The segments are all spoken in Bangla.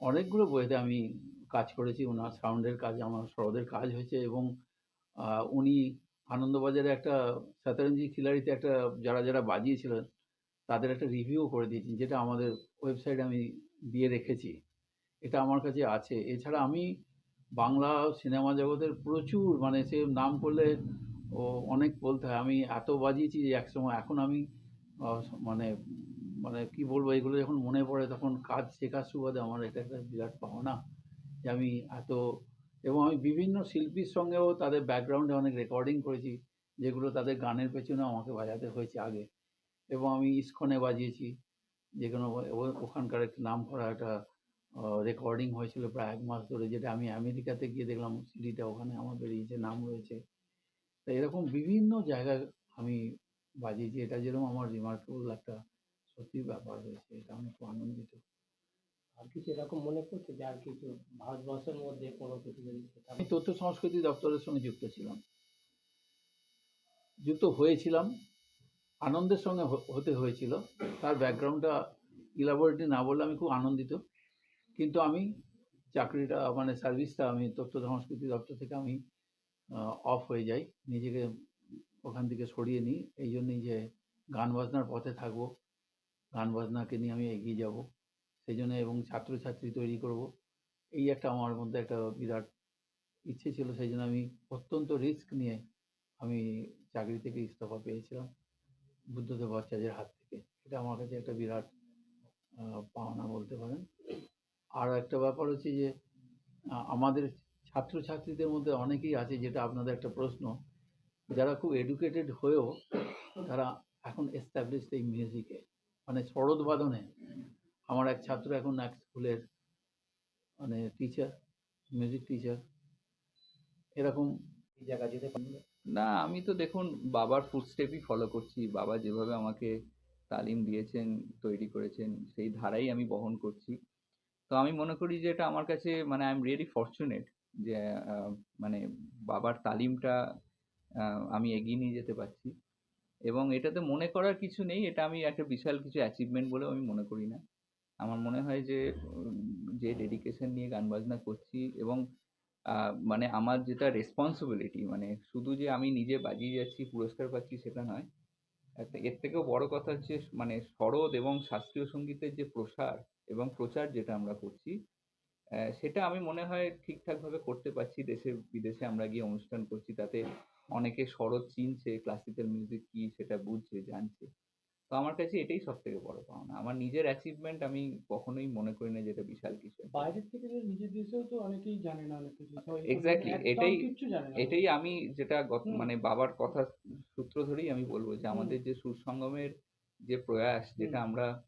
রেডিওতে আমি কাজ করেছি। ওনার সাউন্ডের কাজ, আমার সরোদের কাজ হয়েছে এবং উনি আনন্দবাজারে একটা শতরঞ্জি খিলাড়িতে একটা, যারা যারা বাজিয়েছিলেন, তাদের একটা রিভিউ করে দিয়েছেন, যেটা আমাদের ওয়েবসাইটে আমি দিয়ে রেখেছি। এটা আমার কাছে আছে। এছাড়া আমি বাংলা সিনেমা জগতের প্রচুর মানে সে নাম করলে ও অনেক বলতে হয়। আমি এত বাজিয়েছি যে একসময়, এখন আমি মানে মানে কি বলব, এগুলো যখন মনে পড়ে তখন কাজ শেখার সুবাদে আমার এটা একটা বিরাট পাওনা যে আমি এত, এবং আমি বিভিন্ন শিল্পীর সঙ্গেও তাদের ব্যাকগ্রাউন্ডে অনেক রেকর্ডিং করেছি, যেগুলো তাদের গানের পেছনে আমাকে বাজাতে হয়েছে আগে। এবং আমি ইস্কনে বাজিয়েছি, যেখানে ও- ওখানকার একটা নাম করা একটা রেকর্ডিং হয়েছিল প্রায় এক মাস ধরে, যেটা আমি আমেরিকাতে গিয়ে দেখলাম সিডিটা ওখানে আমার বেরিয়েছে, নাম রয়েছে। তো এরকম বিভিন্ন জায়গায় আমি বাজিয়েছি, এটা যেরকম আমার রিমার্কেবল একটা সত্যি ব্যাপার হয়েছে এটা আমি খুব আনন্দিত। আর কিছু এরকম মনে করছে যে আর কিছু ভারতবর্ষের মধ্যে কোনো কিছু যদি আমি তথ্য সংস্কৃতি দপ্তরের সঙ্গে যুক্ত ছিলাম। যুক্ত হয়েছিলাম আনন্দের সঙ্গে হতে হয়েছিল। তার ব্যাকগ্রাউন্ডটা ইলাবোরেটলি না বললে আমি খুব আনন্দিত। কিন্তু আমি চাকরিটা মানে সার্ভিসটা আমি তথ্য সংস্কৃতি দপ্তর থেকে আমি অফ হয়ে যাই। নিজেকে ওখান থেকে সরিয়ে নিই। এই জন্যই যে গান বাজনার পথে থাকব। গান বাজনাকে নিয়ে আমি এগিয়ে যাব। সেই জন্য এবং ছাত্রছাত্রী তৈরি করব। এই একটা আমার মধ্যে একটা বিরাট ইচ্ছে ছিল সেই জন্য আমি অত্যন্ত রিস্ক নিয়ে আমি চাকরি থেকে ইস্তফা পেয়েছিলাম বুদ্ধদেব ভট্টাচার্যের হাত থেকে। এটা আমার কাছে একটা বিরাট পাওনা বলতে পারেন। আর একটা ব্যাপার হচ্ছে যে আমাদের ছাত্রছাত্রীদের মধ্যে অনেকেই আছে যেটা আপনাদের একটা প্রশ্ন, যারা খুব এডুকেটেড হয়েও তারা এখন এস্টাবলিশড এই মিউজিকে মানে সরোদ বাদনে আমার এক ছাত্র এখন এক স্কুলের মানে টিচার মিউজিক টিচার এরকম জায়গা যেতে না, আমি তো দেখুন, বাবার ফুটস্টেপই ফলো করছি। বাবা যেভাবে আমাকে তালিম দিয়েছেন, তৈরি করেছেন, সেই ধারাই আমি বহন করছি। তো আমি মনে করি যে এটা আমার কাছে মানে আই এম রিয়েলি ফর্চুনেট যে মানে বাবার তালিমটা আমি এগিয়ে নিয়ে যেতে পারছি। এবং এটাতে মনে করার কিছু নেই, এটা আমি একটা বিশাল কিছু অ্যাচিভমেন্ট বলেও আমি মনে করি না। আমার মনে হয় যে যে ডেডিকেশন নিয়ে গান বাজনা করছি এবং মানে আমার যেটা রেসপন্সিবিলিটি মানে শুধু যে আমি নিজে বাজিয়ে যাচ্ছি, পুরস্কার পাচ্ছি সেটা নয়। একটা, এর থেকেও বড় কথা হচ্ছে মানে সরোদ এবং শাস্ত্রীয় সঙ্গীতের যে প্রসার এবং প্রচার যেটা আমরা করছি সেটা আমি মনে হয় ঠিকঠাকভাবে করতে পারছি, দেশে, বিদেশে আমরা গিয়ে অনুষ্ঠান করছি, তাতে অনেকে সরোদ চিনছে ক্লাসিক্যাল মিউজিক কি সেটা বুঝছে জানছে। তো আমার কাছে এটাই সব থেকে বড় পাওনা। আমার নিজের অ্যাচিভমেন্ট আমি কখনোই মনে করি না যেটা বিশাল কিছু। বাইরের থেকে যে নিজের দেশেও তো অনেকেই জানে না অনেক কিছু। Exactly, এটাই- এটাই আমি যেটা গত মানে বাবার কথা সূত্র ধরেই আমি বলব যে আমাদের যে সুসঙ্গমের যে প্রয়াস যেটা আমরা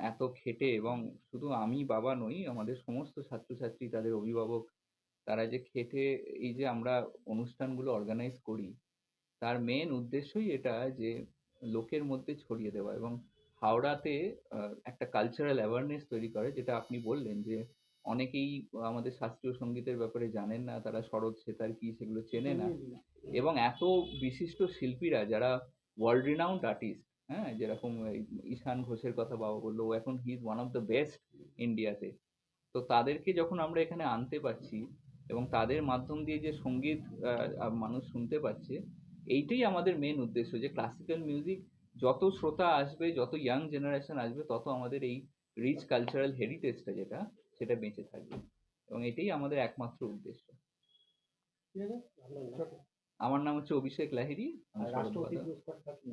এত খেটে এবং শুধু আমি বাবা নই আমাদের সমস্ত ছাত্রছাত্রী তাদের অভিভাবক তারা যে খেটে এই যে আমরা অনুষ্ঠানগুলো অর্গানাইজ করি তার মেন উদ্দেশ্যই এটা যে লোকের মধ্যে ছড়িয়ে দেওয়া এবং হাওড়াতে একটা কালচারাল অ্যাওয়ারনেস তৈরি করে যেটা আপনি বললেন যে অনেকেই আমাদের শাস্ত্রীয় সঙ্গীতের ব্যাপারে জানেন না তারা শরৎ সেতার কি সেগুলো চেনে না এবং এত বিশিষ্ট শিল্পীরা যারা ওয়ার্ল্ড রিনাউন্ড আর্টিস্ট হ্যাঁ যেরকম ঈশান ঘোষের কথা বাবা বলল এখন he is one of the best ইন্ডিয়াতে তো তাদেরকে যখন আমরা এখানে আনতে পারছি এবং তাদের মাধ্যম দিয়ে যে সংগীত মানুষ শুনতে পাচ্ছে এইটাই আমাদের মেন উদ্দেশ্য যে ক্লাসিক্যাল মিউজিক যত শ্রোতা আসবে যত ইয়াং জেনারেশন আসবে তত আমাদের এই রিচ কালচারাল হেরিটেজটা যেটা সেটা বেঁচে থাকবে। এবং এটাই আমাদের একমাত্র উদ্দেশ্য। ঠিক আছে আমার নাম হচ্ছে অভিষেক কি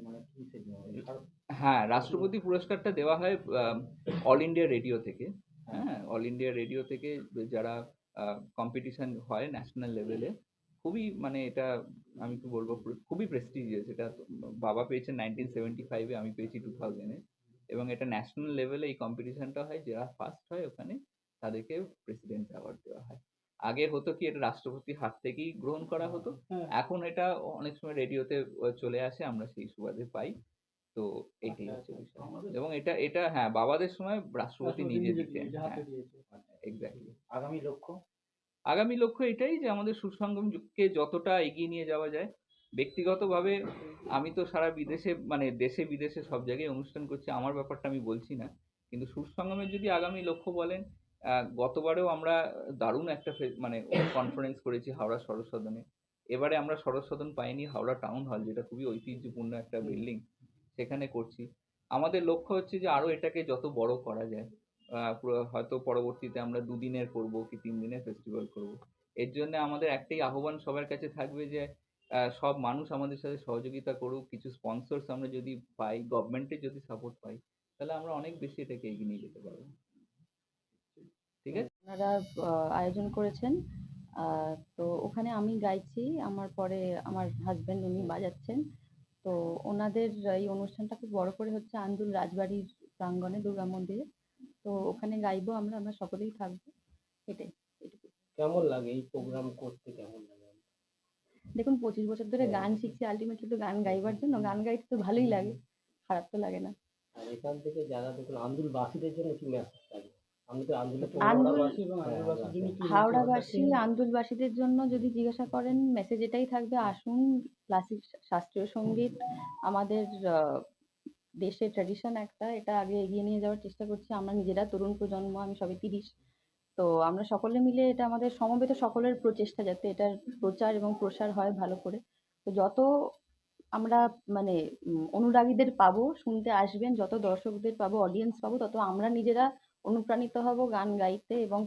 মানে হ্যাঁ রাষ্ট্রপতি পুরস্কারটা দেওয়া হয় অল ইন্ডিয়া রেডিও থেকে। হ্যাঁ অল ইন্ডিয়া রেডিও থেকে যারা কম্পিটিশন হয় ন্যাশনাল লেভেলে খুবই মানে এটা আমি কি বলব খুবই প্রেস্টিজিয়াস এটা বাবা পেয়েছেন নাইনটিন সেভেন্টি ফাইভে আমি পেয়েছি টু থাউজেন্ডে এবং এটা ন্যাশনাল লেভেলে এই কম্পিটিশনটা হয় যারা ফার্স্ট হয় ওখানে তাদেরকে প্রেসিডেন্ট অ্যাওয়ার্ড দেওয়া হয়। আগে হতো কি এটা রাষ্ট্রপতির হাত থেকেই গ্রহণ করা হতো। হ্যাঁ। এখন এটা অনেক সময় রেডিওতে চলে আসে আমরা সেই সুবাদে পাই। তো এইটাই আচ্ছা, হচ্ছে আচ্ছা। বিষয়। এবং এটা এটা হ্যাঁ বাবাদের সময় রাষ্ট্রপতি নিজে দিতেন হ্যাঁ। এক্স্যাক্টলি আগামী লক্ষ্য? আগামী লক্ষ্য এটাই যে আমাদের সুসঙ্গম যুগকে যতটা এগিয়ে নিয়ে যাওয়া যায়। ব্যক্তিগতভাবে আমি তো সারা বিদেশে মানে দেশে বিদেশে সব জায়গায় অনুষ্ঠান করছি আমার ব্যাপারটা আমি বলছি না। কিন্তু সুসঙ্গমের যদি আগামী লক্ষ্য বলেন আহ, গতবারেও আমরা দারুণ একটা মানে কনফারেন্স করেছি হাওড়া সরস সদনে এবারে আমরা সরস সদন পাইনি হাওড়া টাউন হল যেটা খুবই ঐতিহ্যপূর্ণ একটা বিল্ডিং সেখানে করছি। আমাদের লক্ষ্য হচ্ছে যে আরও এটাকে যত বড় করা যায়। হয়তো পরবর্তীতে আমরা দুদিনের করব কি তিন দিনের ফেস্টিভ্যাল করব। এর জন্য আমাদের একটাই আহ্বান সবার কাছে থাকবে যে সব মানুষ আমাদের সাথে সহযোগিতা করুক, কিছু স্পন্সর্স আমরা যদি পাই গভর্নমেন্টের যদি সাপোর্ট পাই, তাহলে আমরা অনেক বেশি এটাকে এগিয়ে নিয়ে যেতে পারব। ঠিক আছে? ওনারা আয়োজন করেছেন। তো ওখানে আমি গাইছি, আমার পরে আমার হাজবেন্ড উনি বাজাচ্ছেন। তো ওনাদের এই অনুষ্ঠানটা খুব বড় করে হচ্ছে আন্দুল রাজবাড়ির প্রাঙ্গণে দুর্গা মন্দিরে। তো ওখানে গাইবো আমরা আমরা সকলেই থাকব। এটাই কেমন লাগে এই প্রোগ্রাম করতে কেমন লাগে? দেখুন পঁচিশ বছর ধরে গান শিখছি আলটিমেটলি তো গান গাইবার জন্য গান গাইতে তো ভালোই লাগে খারাপ তো লাগে না। আর এখান থেকে যারা দেখুন আন্দুলবাসীদের জন্য কি মেসেজ থাকে আমি তো হাওড়াবাসী এবং হ্যাঁ, হাওড়াবাসী আন্দুলবাসীদের জন্য যদি জিজ্ঞাসা করেন মেসেজ এটাই থাকবে আসুন ক্লাসিক শাস্ত্রীয় সংগীত আমাদের আহ, দেশের ট্র্যাডিশন একটা, এটা আগে এগিয়ে নিয়ে যাওয়ার চেষ্টা করছি। আমরা নিজেরা তরুণ প্রজন্ম, আমি সবে তিরিশ। তো আমরা সকলে মিলে এটা আমাদের সমবেত সকলের প্রচেষ্টা যাতে এটার প্রচার এবং প্রসার হয় ভালো করে। তো যত আমরা মানে অনুরাগীদের পাবো, শুনতে আসবেন, যত দর্শকদের পাবো অডিয়েন্স পাবো, তত আমরা নিজেরা অনুপ্রাণিত হব গান গাইতে এবং